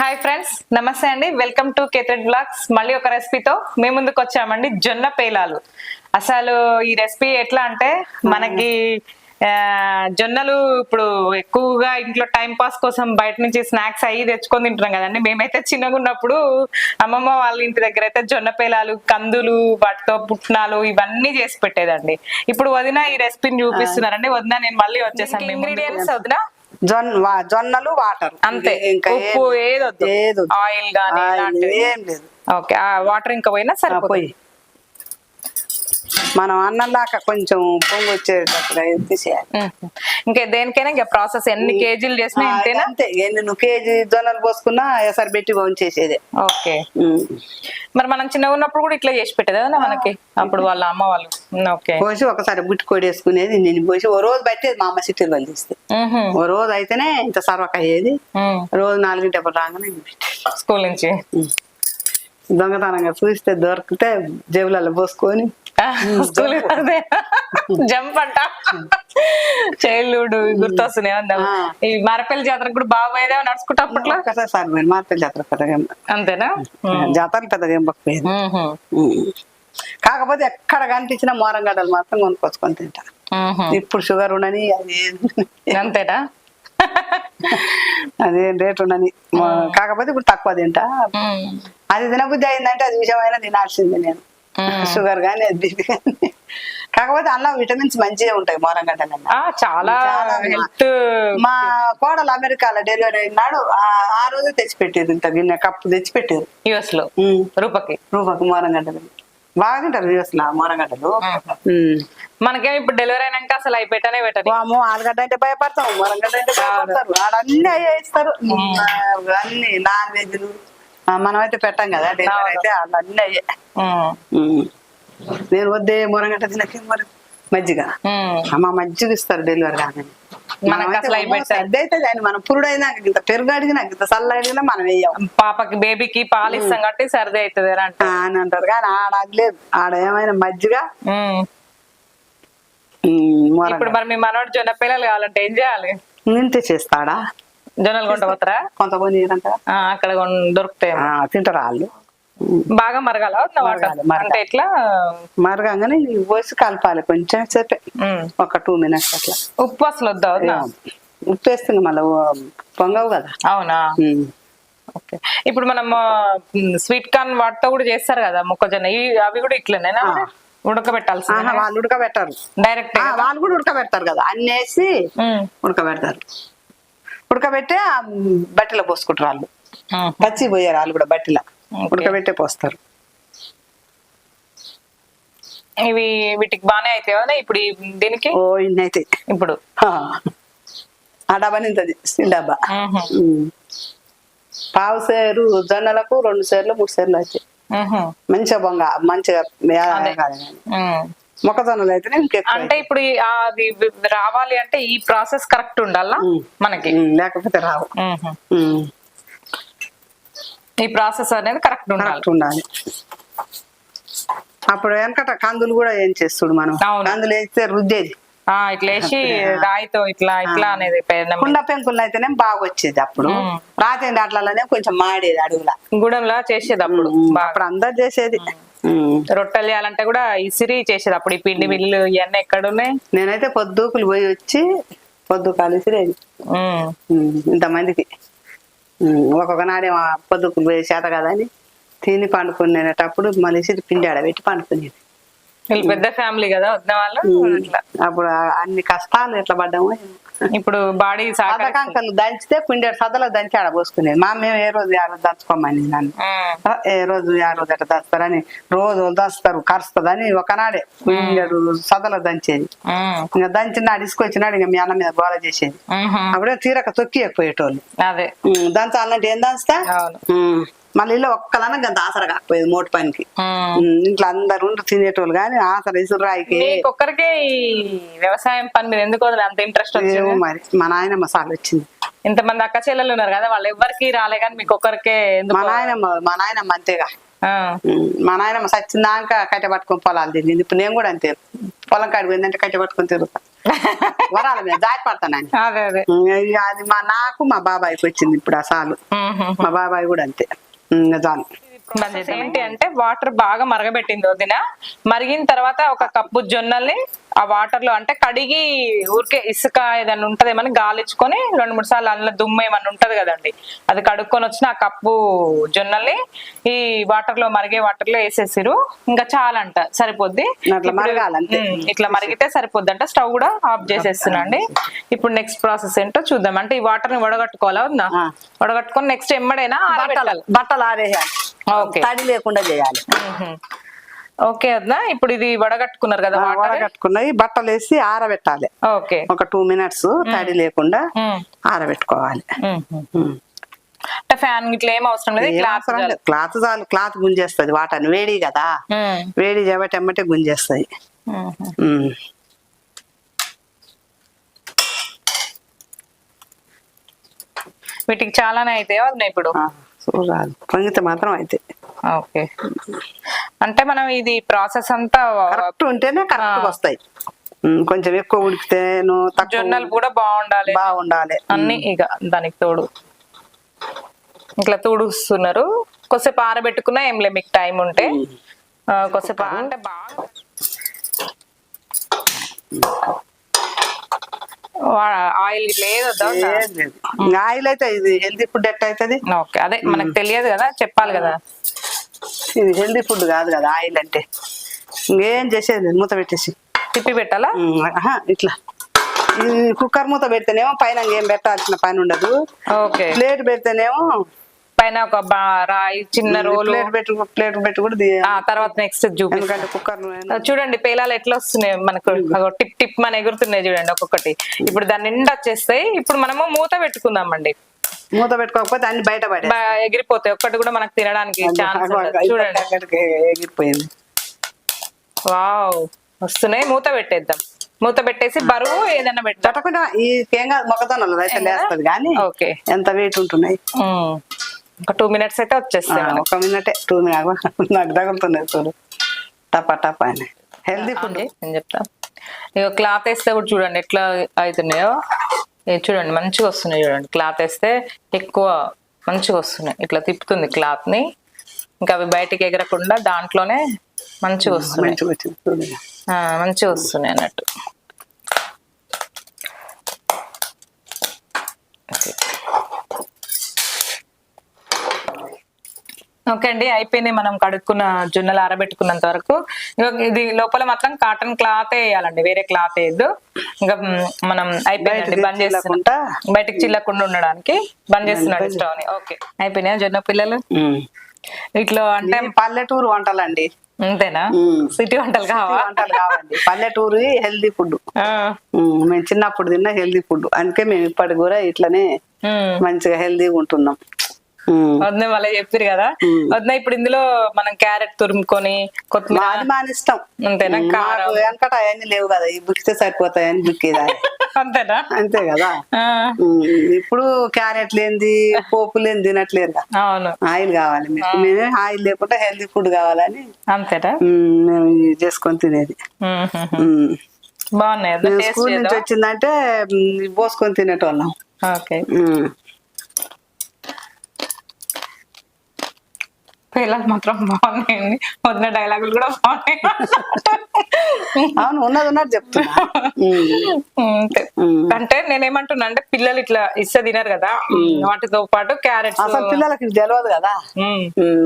Hi friends నమస్తే అండి. Welcome to కేథెడ్ blogs మళ్ళీ ఒక రెసిపీతో మేము ముందుకు వచ్చామండి. జొన్న పేలాలు. అసలు ఈ రెసిపీ ఎట్లా అంటే మనకి జొన్నలు ఇప్పుడు ఎక్కువగా ఇంట్లో టైం పాస్ కోసం బయట నుంచి స్నాక్స్ అయ్యి తెచ్చుకొని తింటున్నాం కదండి. మేమైతే చిన్నగా ఉన్నప్పుడు అమ్మమ్మ వాళ్ళ ఇంటి దగ్గర అయితే జొన్న పేలాలు కందులు వాటితో పుట్నాలు ఇవన్నీ చేసి పెట్టేదండి. ఇప్పుడు వదిన ఈ రెసిపీని చూపిస్తున్నారండి. వదిన నేను మళ్ళీ వచ్చేసాను ఇంగ్రీడియంట్స్ వదిన జొన్న జొన్నలు వాటర్. అంతే. ఇంకా ఉప్పు ఏదొద్దు. ఆయిల్ గానీ ఏం లేదు. ఓకే ఆ వాటర్ ఇంకా పోయినా సరిపోయి పోయి. మనం అన్నంలాక కొంచెం పొంగు తీసేయాలి. ఇంకా దేనికైనా ఇంకా ప్రాసెస్ ఎన్ని కేజీలు చేసినా ఇంతేనా? అంతే. ఎన్ని కేజీ జొన్నలు పోసుకున్నా ఎసరు పెట్టి ఉంచేసేదే. ఓకే. మరి మనం చిన్నగా ఉన్నప్పుడు కూడా ఇట్లా చేసి పెట్టేది కదా మనకి? అప్పుడు వాళ్ళ అమ్మ వాళ్ళు? ఓకే. పోసి ఒకసారి బుట్టి కొడేసుకునేది నేను పోసి ఓ రోజు పట్టేది మా అమ్మ సిటీలో తీస్తే మ్హూ. ఓ రోజు అయితేనే ఇంత సర్వక అయ్యేది. రోజు నాలుగింటి రాగానే పెట్టేది. స్కూల్ నుంచి? దొంగతనంగా చూస్తే దొరికితే జేబులలో పోసుకొని. స్కూల్ జంప్ అంట చైల్డ్హుడ్ గుర్తొస్తున్నాయి ఆ. ఈ మరపల్లి జాతరకు కూడా బాగా పోయేదా నడుచుకుంటా అప్పట్లో? ఒక్కసారి సార్ మీరు మాత్రం జాతర పెద్దగా అంతేనా? జాతరలు పెద్దగా ఏం పక్కపోయేది. కాకపోతే ఎక్కడ కనిపించినా మోరం గడ్డలు మాత్రం కొనుక్కొచ్చుకొని తింటా. ఇప్పుడు షుగర్ ఉండని అది అంతేనా? అదేం రేట్ ఉండని కాకపోతే ఇప్పుడు తక్కువ తింటా. అది తినబుద్ధి అయిందంటే అది విషయమైన తినాల్సింది నేను. షుగర్ కానీ అది బీపీ కానీ కాకపోతే అందులో విటమిన్స్ మంచిగా ఉంటాయి మోరం గడ్డలన్నా ఆ చాలా మా కోడలు అమెరికాలో డెలివరీ అయినాడు ఆ- రోజే తెచ్చిపెట్టేది ఇంత గిన్నె కప్పు తెచ్చిపెట్టేది. యుఎస్లో. రూపకి. రూపాకు మోరం గడ్డలు బాగా తింటారు వ్యూస్లో మోరం గడ్డలు మనకేం ఇప్పుడు డెలివరీ అయినాక అసలు అవి పెట్టనే వాము ఆలుగడ్డ అంటే భయపడతాం మరంగడ్డ అంటే భయపడతారు. అన్ని అయ్యే ఇస్తారు. అన్ని నాన్ వెజ్లు మనమైతే పెట్టాం కదా డెలివరీ అయితే అన్ని అయ్యే. నేను వద్దే మొరంగడ్డ తినకే మరి. మజ్జిగ. అమ్మ మజ్జిగ ఇస్తారు డెలివరీ కానీ అయితే దాన్ని మనం ఇంత పెరుగు అడిగినా ఇంత చల్ల అడిగినా మనం వేయం పాపకి బేబీకి పాలు ఇస్తాం కాబట్టి సర్ది అవుతుంది అని అంటారు. కానీ ఆడ అది లేదు ఆడ ఏమైనా మజ్జిగ. ఇప్పుడు మరి మీ మనోడు జొన్న పిల్లలు కావాలంటే ఏం చేయాలి? ఇంతే చేస్తాడా? జొన్నలు కొంట పోతారా? ఏంటంటారా ఆ, అక్కడ కొన్- దొరుకుతాయి తింటారు వాళ్ళు? బాగా మరగాల. అంటే ఎట్లా? మరగంగానే ఈ పోసి కలపాలి కొంచెం సేపే. ఒక టూ మినిట్స్ అట్లా. ఉప్పు అసలు వద్దా ఉప్పు వేస్తుంది మళ్ళీ పొంగవు కదా. అవునా. ఓకే. ఇప్పుడు మనం స్వీట్ కార్న్ వాటితో కూడా చేస్తారు కదా మొక్కజొన్న. ఇవి అవి కూడా ఇట్లనేనా ఆహా, వాళ్ళు ఉడకబెట్టారు. డైరెక్ట్ వాళ్ళు కూడా ఉడకబెడతారు కదా. అన్ని వేసి ఉడకబెడతారు. ఉడకబెట్టి బట్టలో పోసుకుంటారు వాళ్ళు. పచ్చి పోయారు వాళ్ళు కూడా బట్టిలో. ఉడకబెట్టే పోస్తారు. ఇవి వీటికి బానే అవుతాయి ఇప్పుడు దీనికి? ఓ ఇన్ని అయితే ఇప్పుడు? ఆ. డబ్బా నింతది స్టీల్ డబ్బా. పావు సేరు జొన్నలకు రెండు సేర్లు మూడు సేర్లు మ్హూ. మంచిగా బొంగ మంచిగా. మొక్కజొన్నలు ఇంకెక్కువ అంటే ఇప్పుడు అది రావాలి అంటే ఈ ప్రాసెస్ కరెక్ట్ ఉండాలా. మనకి? లేకపోతే రావు. ఈ ప్రాసెస్ అనేది కరెక్ట్ ఉండాలి. కరెక్ట్ ఉండాలి. అప్పుడు వెనకట కందులు కూడా ఏం చేస్తుడు మనం. కందులు వేస్తే రుద్దేది. ఆ ఇట్లా వేసి రాయితో ఇట్లా ఇట్లా అనేది కుండ పెంకులు అయితేనే బాగా వచ్చేది అప్పుడు. రాతి దాంట్లోనే కొంచెం మాడేది అడుగుల. గుడంలా చేసేది అప్పుడు. అప్పుడు అందరు చేసేది. రొట్టెలు చేయాలంటే కూడా ఇసిరి చేసేది అప్పుడు ఈ పిండి మిల్లు ఇవన్నీ ఎక్కడున్నాయి? నేనైతే పొద్దుకులు పోయి వచ్చి పొద్దు కలిసిరేది ఉమ్. ఇంతమందికి. ఒక్కొక్క నాడేమో పొద్దుకులు పోయి చేత కదని తిని పండుకునేటప్పుడు మళ్ళీ పిండి ఆడబెట్టి పండుకునేది. వీళ్ళు పెద్ద ఫ్యామిలీ కదా వద్ద వాళ్ళు? అప్పుడు అన్ని కష్టాలు ఎట్లా పడ్డామో. ఇప్పుడు బాడీ సదకంకలు దంచితే పిండి సదలో దంచి ఆడ పోసుకునేది. మా మేము ఏ రోజు ఆ రోజు దంచుకోమని నన్ను. ఏ రోజు ఆ రోజు అట్లా దంచుతారని రోజు దంచుతారు కరుస్తుందని ఒకనాడే పిండెడు సదలో దంచేది. ఇంకా దంచినాడు ఇసుకొచ్చినాడు ఇంకా మీ అన్న మీద గోల చేసేది. అప్పుడే తీరక తొక్కి ఎక్కుపోయేటోళ్ళు అదే దంచాలంటే ఏం దంచుతా? మళ్ళీ ఇల్లు ఒక్కలన్నా గంత ఆసర కాకపోయేది మోటు పనికి. ఇంట్లో అందరు తినేటోళ్ళు కానీ ఆసర మీకు ఒక్కరికే వ్యవసాయం పని మీద ఎందుకు అంత ఇంట్రెస్ట్ ఏమో మరి. మా నాయన మసాలా వచ్చింది. ఇంతమంది అక్క చెల్లెలు ఉన్నారు కదా వాళ్ళు ఎవ్వరికి రాలే కానీ మీకు ఒక్కరికే మా నాయనమ్మ మా నాయనమ్మ అంతేగా. మా నాయనమ్మ సచ్చినాక కట్టె పట్టుకొని పొలాలు తిరిగింది. ఇప్పుడు నేను కూడా అంతే. పొలం కాడికి పోయిందంటే కట్టె పట్టుకొని తిరుగుతా. వరాల మీద జారి పడతానని అదే అదే. ఇక అది మా నాకు మా బాబాయ్కి వచ్చింది ఇప్పుడు ఆ సాలు. మా బాబాయ్ కూడా అంతే. ఇంకా చాలు ప్రాసెస్ ఏంటి అంటే వాటర్ బాగా మరగబెట్టింది వదిన. మరిగిన తర్వాత ఒక కప్పు జొన్నల్ని ఆ వాటర్లో అంటే కడిగి ఊరికే ఇసుక ఏదైనా ఉంటదేమని గాలిచ్చుకొని రెండు మూడు సార్లు అందులో దుమ్ము ఏమన్నా ఉంటది కదండి. అది కడుక్కొని వచ్చిన ఆ కప్పు జొన్నల్ని ఈ వాటర్లో మరిగే వాటర్లో వేసేసిరు ఇంకా చాలంట సరిపోద్ది. ఇట్లా మరిగితే సరిపోద్ది అంట స్టవ్ కూడా ఆఫ్ చేసేస్తున్నా అండి. ఇప్పుడు నెక్స్ట్ ప్రాసెస్ ఏంటో చూద్దాం. అంటే ఈ వాటర్ని వడగట్టుకోవాలా ఆ. వడగట్టుకొని నెక్స్ట్ ఎమ్మడైనా బట్టలు బట్టలు ఆరేయాలి. తడి లేకుండా చేయాలి. ఓకే వద్దా ఇప్పుడు ఇది వడగట్టుకున్నారు కదా వాటర్? వడగట్టుకున్నవి బట్టలు వేసి ఆరబెట్టాలి. ఓకే. ఒక టూ మినిట్స్ తడి లేకుండా. ఆరబెట్టుకోవాలి. అంటే ఫ్యాన్ ఇట్లా ఏం అవసరం లేదు క్లాత్. క్లాత్ చాలు. క్లాత్ గుంజేస్తుంది వాటర్ని వేడి కదా. వేడి చేయబట్టి ఎమ్మటే గుంజేస్తాయి. వీటికి చాలానే అయితే వదినా ఇప్పుడు? చూడాలి. పొంగితే మాత్రం అయితే. ఓకే. అంటే మనం ఇది ప్రాసెస్ అంతా కరెక్ట్ ఉంటేనే కరెక్ట్ వస్తాయి. కొంచెం ఎక్కువ ఉడికితేను తక్కువ జొన్నలు కూడా బాగుండాలి. బాగుండాలి. అన్ని ఇక దానికి తోడు. ఇట్లా తూడుస్తున్నారు. కొద్దిసేపు ఆరబెట్టుకున్నా ఏం లే మీకు టైం ఉంటే. కొద్దిసేపు అంటే బాగా ఆయిల్ ఇట్లా లేదు. ఇంకా ఆయిల్ అయితే ఇది హెల్తీ ఫుడ్ ఎట్ట అవుతుంది ఓకే అదే మనకు తెలియదు కదా చెప్పాలి కదా. ఇది హెల్తీ ఫుడ్ కాదు కదా ఆయిల్ అంటే. ఇంకేం చేసేది? మూత పెట్టేసి. తిప్పి పెట్టాలా? ఇట్లా. ఈ కుక్కర్ మూత పెడితేనేమో పైన ఏం పెట్టాల్సిన పని ఉండదు. ఓకే. ప్లేట్ పెడితేనేమో పైన ఒక రాయి చిన్న రోలు. ప్లేట్ పెట్టు కూడా తర్వాత నెక్స్ట్ కుక్కర్ చూడండి పేలాలు ఎట్లా వస్తున్నాయి మనకు. టిప్ టిప్ మన ఎగురుతున్నాయి చూడండి ఒక్కొక్కటి. ఇప్పుడు దాని నిండా వచ్చేస్తాయి. ఇప్పుడు మనము మూత పెట్టుకుందామండి. మూత పెట్టుకోకపోతే అన్ని బయట ఎగిరిపోతాయి. ఒక్కటి కూడా మనకు తినడానికి ఛాన్స్ చూడండి. ఎగిరిపోయింది. వావ్ వస్తున్నాయి. మూత పెట్టేద్దాం. మూత పెట్టేసి బరువు ఏదైనా పెట్టా పెట్టకుండా ఈ తేంగా మొక్కదొన్నలు అయితే లేస్తుంది కానీ ఓకే. ఎంత వెయిట్ ఉంటున్నాయి. ఒక టూ మినిట్స్ అయితే వచ్చేస్తాయి మనకి. ఒక మినిటే టూ మినిట్ నాకు తగులుతున్నాయి చూడు. టపా టపా అని. హెల్దీ ఫుడ్ నేను చెప్తా. ఇక క్లాత్ వేస్తే కూడా చూడండి ఎట్లా అవుతున్నాయో. ఇది చూడండి మంచిగా వస్తున్నాయి చూడండి. క్లాత్ వేస్తే ఎక్కువ మంచిగా వస్తున్నాయి. ఇట్లా తిప్పుతుంది క్లాత్ని ఇంకా అవి బయటికి ఎగరకుండా దాంట్లోనే మంచిగా వస్తున్నాయి. మంచిగా వచ్చింది చూడు ఆ, మంచిగా వస్తున్నాయి అన్నట్టు. ఓకే అండి అయిపోయింది. మనం కడుక్కున్న జొన్నలు ఆరబెట్టుకున్నంత వరకు. ఇది లోపల మాత్రం కాటన్ క్లాత్ వేయాలండి వేరే క్లాత్ వేయద్దు. ఇంకా మనం అయిపోయిందండి బంద్ చిల్లకుండా. బయటికి చిల్లకుండా ఉండడానికి బంద్ చేస్తున్నాడు స్టవ్ని ఓకే అయిపోయినాయా జొన్న పిల్లలు? ఇట్లా అంటే పల్లెటూరు వంటలండి. అంతేనా. సిటీ వంటలు కావా? వంటలు కావండి. పల్లెటూరు హెల్దీ ఫుడ్ మేము చిన్నప్పుడు తిన్న హెల్దీ ఫుడ్ అందుకే మేము ఇప్పటికి కూడా ఇట్లనే. మంచిగా హెల్దీగా ఉంటున్నాం. వదిన మళ్ళీ చెప్పారు కదా? వదిన ఇప్పుడు ఇందులో మనం క్యారెట్ తురుముకొని కొత్తిమీర మన ఇష్టం. అంతేనా? కారం. వెనకట అవన్నీ లేవు కదా ఈ బుక్కితే సరిపోతాయని బుక్కేదా అంతేనా? అంతే కదా? ఇప్పుడు క్యారెట్ లేనిది పోపు లేని తినట్లేరు కదా అవును. ఆయిల్ కావాలి మీకు. మేమే ఆయిల్ లేకుండా హెల్దీ ఫుడ్ కావాలని అంతేనా? మేము. ఇది చేసుకొని తినేది. బాగున్నాయి స్కూల్ నుంచి వచ్చిందంటే పోసుకొని తినేటోళ్ళం. ఓకే. పిల్లలు మాత్రం బాగున్నాయండి. వదిన డైలాగులు కూడా బాగున్నాయి. అవును ఉన్నది ఉన్నట్టు చెప్తున్నా. అంటే నేనేమంటున్నా అంటే పిల్లలు ఇట్లా ఇస్తే తినరు కదా. వాటితో పాటు క్యారెట్స్. అసలు పిల్లలకి తెలియదు కదా.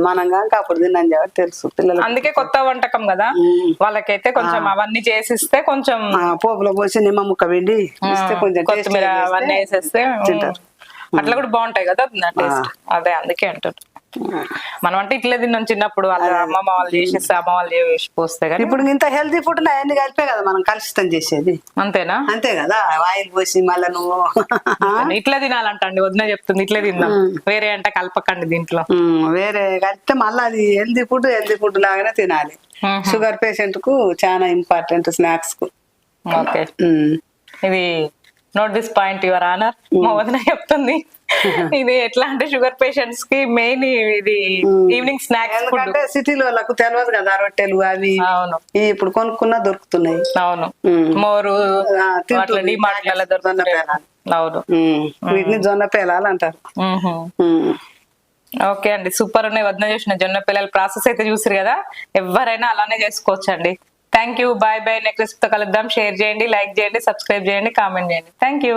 మనం కనుక అప్పుడు తిన్నాం కాబట్టి తెలుసు పిల్లలకి. అందుకే కొత్త వంటకం కదా. వాళ్ళకైతే కొంచెం అవన్నీ చేసిస్తే కొంచెం పోపులో పోసి నిమ్మ ముక్క పిండి ఇస్తే కొంచెం కొత్తిమీర అవన్నీ వేసేస్తే తింటారు. అట్లా కూడా బాగుంటాయి కదా టేస్ట్. అదే అందుకే అంటారు మనం అంటే ఇట్లే తిన్నాం చిన్నప్పుడు. వాళ్ళ అమ్మమ్మ వాళ్ళు చేసేస్తే అమ్మ వాళ్ళు చేసి పోస్తే కానీ ఇప్పుడు ఇంత హెల్తీ ఫుడ్ అవన్నీ కలిపే కదా మనం కలుషితం చేసేది. అంతేనా? అంతే కదా. ఆయిల్ పోసి మళ్ళీ నువ్వు. ఇట్లా తినాలంటండి. వదిన చెప్తుంది ఇట్లే తిందాం. వేరే అంటే కలపకండి దీంట్లో. వేరే కలిపితే మళ్ళీ అది హెల్తీ ఫుడ్ హెల్తీ ఫుడ్ లాగానే తినాలి. షుగర్ పేషెంట్కు చాలా ఇంపార్టెంట్ స్నాక్స్కు. ఓకే. ఇది note this point your honour మా వదిన చెప్తుంది. ఇది ఎట్లా అంటే షుగర్ పేషెంట్స్కి మెయిన్ ఇది ఈవినింగ్ స్నాక్స్ ఫుడ్ ఎందుకంటే సిటీలో వాళ్ళకు తెలియదు కదా రొట్టెలు అవి. అవును. ఇప్పుడు కొనుక్కున్నా దొరుకుతున్నాయి. అవును. ఉమ్. మోరు జొన్న పేలాలు. అవును. ఉమ్. వీటిని జొన్న పేలాలు అంటారు. ఓకే అండి. సూపర్ ఉన్నాయి. వదిన చేసిన జొన్న పిల్లల ప్రాసెస్ అయితే చూసారు కదా. ఎవరైనా అలానే చేసుకోవచ్చు అండి థ్యాంక్ యూ బాయ్ బాయ్ నెక్స్ట్తో కలుద్దాం. షేర్ చేయండి లైక్ చేయండి సబ్స్క్రైబ్ చేయండి కామెంట్ చేయండి. Thank you